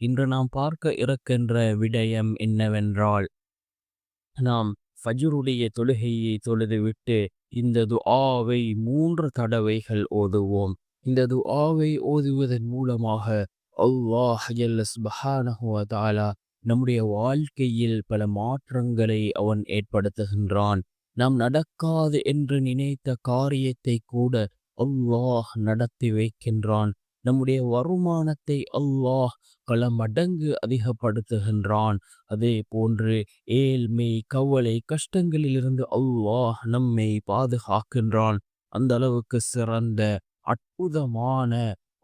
இன்று நாம் பார்க்க இருக்கின்ற விடயம் என்னவென்றால் நாம் ஃபஜுருடைய தொழுகையை தொழுதுவிட்டு இந்த துஆவை மூன்று தடவைகள் ஓதுவோம். இந்த துஆவை ஓதுவதன் மூலமாக அல்லாஹ் ஜல்ல நம்முடைய வாழ்க்கையில் பல மாற்றங்களை அவன் ஏற்படுத்துகின்றான். நாம் நடக்காது என்று நினைத்த காரியத்தை கூட அல்லாஹ் நடத்தி வைக்கின்றான். நம்முடைய வருமானத்தை அல்லாஹ் பல மடங்கு அதிகப்படுத்துகின்றான். அதே போன்று ஏழ்மை கவலை கஷ்டங்களிலிருந்து அல்லாஹ் நம்மை பாதுகாக்கின்றான். அந்த அளவுக்கு சிறந்த அற்புதமான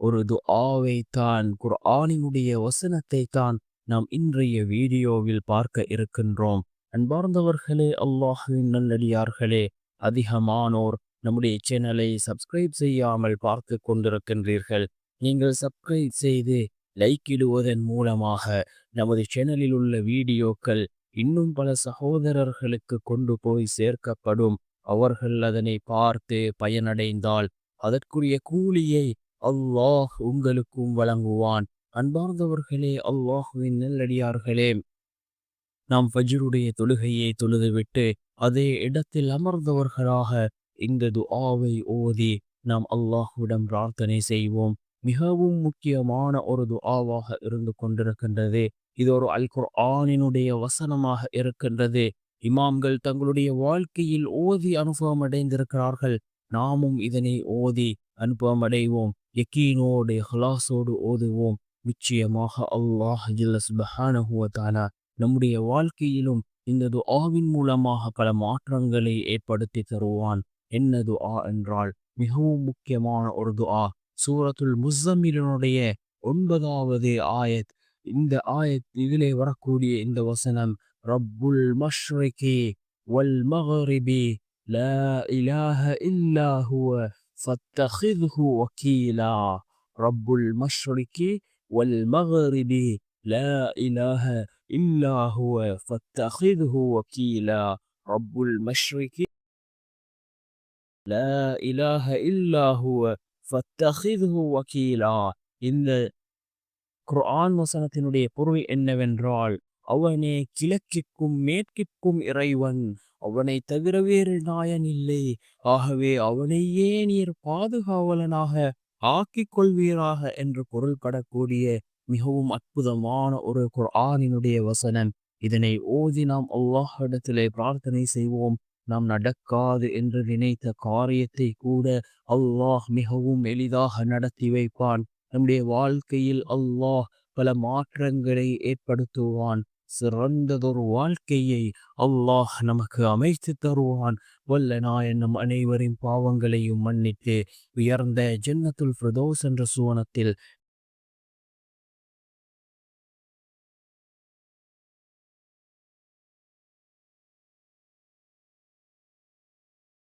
ஒரு துஆவை தான் குர்ஆனினுடைய வசனத்தை தான் நாம் இன்றைய வீடியோவில் பார்க்க இருக்கின்றோம். அன்பார்ந்தவர்களே அல்லாஹுவின் நல்லடியார்களே அதிகமானோர் நம்முடைய சேனலை சப்ஸ்கிரைப் செய்யாமல் பார்த்து கொண்டிருக்கின்றீர்கள். நீங்கள் சப்ஸ்கிரைப் செய்து லைக் இடுவதன் மூலமாக நமது சேனலில் உள்ள வீடியோக்கள் இன்னும் பல சகோதரர்களுக்கு கொண்டு போய் சேர்க்கப்படும். அவர்கள் அதனை பார்த்து பயனடைந்தால் அதற்குரிய கூலியை அல்லாஹ் உங்களுக்கும் வழங்குவான். அன்பார்ந்தவர்களே அல்லாஹுவின் நல்லடியார்களே நாம் ஃபஜ்ருடைய தொழுகையை தொழுதுவிட்டு அதே இடத்தில் அமர்ந்தவர்களாக இந்த துஆவை ஓதி நாம் அல்லாஹுவிடம் பிரார்த்தனை செய்வோம். மிகவும் முக்கியமான ஒரு துஆவாக இருந்து கொண்டிருக்கின்றது. இது ஒரு அல் குர்ஆனினுடைய வசனமாக இருக்கின்றது. இமாம்கள் தங்களுடைய வாழ்க்கையில் ஓதி அனுபவம் அடைந்திருக்கிறார்கள். நாமும் இதனை ஓதி அனுபவம் அடைவோம். யக்கீனோடு ஹலாசோடு ஓதுவோம். நிச்சயமாக அல்லாஹ் ஜில்லஸ்பஹானஹுவத்தானா நம்முடைய வாழ்க்கையிலும் இந்த துஆவின் மூலமாக பல மாற்றங்களை ஏற்படுத்தி தருவான். என்ன துஆ என்றால் மிகவும் முக்கியமான ஒரு துஆ. சூரத்துல் முஸ்ஸம்மிலினுடைய ஒன்பதாவது ஆயத் இந்த ஆயத் இதிலே வரக்கூடிய இந்த வசனம் ரப்புல் மஷ்ரிகி வல் மக்ரிபி லா இலாஹ இல்லா ஹுவ ஃபத்தஹித்ஹு வக்கீலா ரப்புல் மஷ்ரிகி வல் மக்ரிபி லா இலாஹ إلا هو فاتخذه وكيلا رب المشرق لا إله إلا هو வக்கீலா இந்த குர்ஆன் வசனத்தினுடைய பொருள் என்னவென்றால் அவனே கிழக்கிற்கும் மேற்கிற்கும் இறைவன் அவனை தவிர வேறு நாயன் இல்லை. ஆகவே அவனையே நீர் பாதுகாவலனாக ஆக்கிக் கொள்வீராக என்று பொருள்படக்கூடிய மிகவும் அற்புதமான ஒரு குர்ஆனினுடைய வசனம். இதனை ஓதி நாம் அல்லாஹிடத்திலே பிரார்த்தனை செய்வோம். நாம் நடக்காது என்று நினைத்த காரியத்தை கூட அல்லாஹ் மிகவும் எளிதாக நடத்தி வைப்பான். நம்முடைய வாழ்க்கையில் அல்லாஹ் பல மாற்றங்களை ஏற்படுத்துவான். சிறந்ததொரு வாழ்க்கையை அல்லாஹ் நமக்கு அமைத்து தருவான். வல்ல நாயன் நம் அனைவரின் பாவங்களையும் மன்னித்து உயர்ந்த ஜன்னத்துல் ஃபிரதோஸ் என்ற சுவனத்தில்